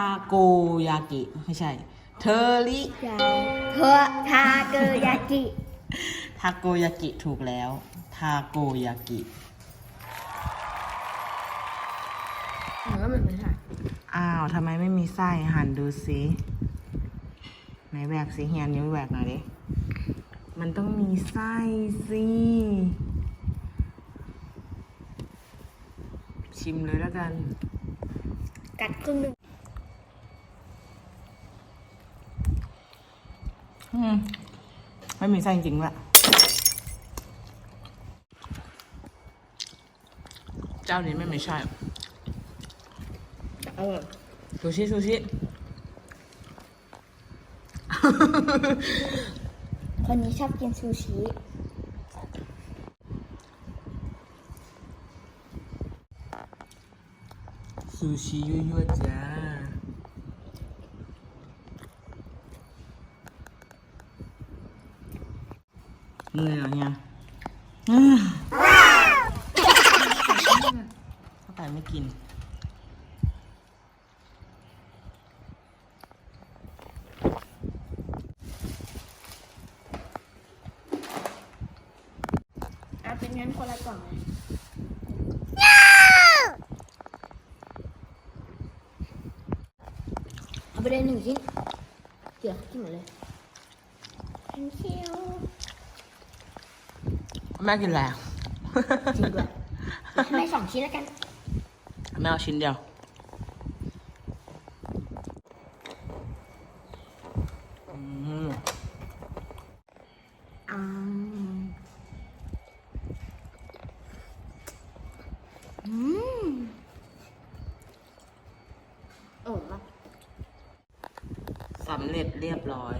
าโกยากิ ไม่ใช่ เทอริยาเธอทาเกยาจิทาโกยากิถูกแล้ว ทาโกยากิเหมือนมันไม่ใช่อ้าวทำไมไม่มีไส้หันดูสิไหนแหวกสิเฮียนนิ้วแหวกหน่อยดิ มันต้องมีไส้สิชิมเลยแล้วกัน กัดครึ่งหนึ่ง อืม ไม่มีไส้จริงๆด้วยเจ้านี้ไม่ไม่ใช่เออซูชิซูชิคนนี้ชอบกินซูชิซูชิยั่วๆจ้า เหนื่อยเหรอเนี่ยอื้อเข้าไปไม่กิน อะเป็นงั้นคนละกล่องเลยเอาไปเลยหนึ่งชิ้นเดี๋ยวกินหมดเลยทั้งเชียว แม่กินแล้วจริงด้วยให้แม่สองชิ้นแล้วกันแม่เอาชิ้นเดียว อืมอ่าอืมโอ้มากสำเร็จเรียบร้อย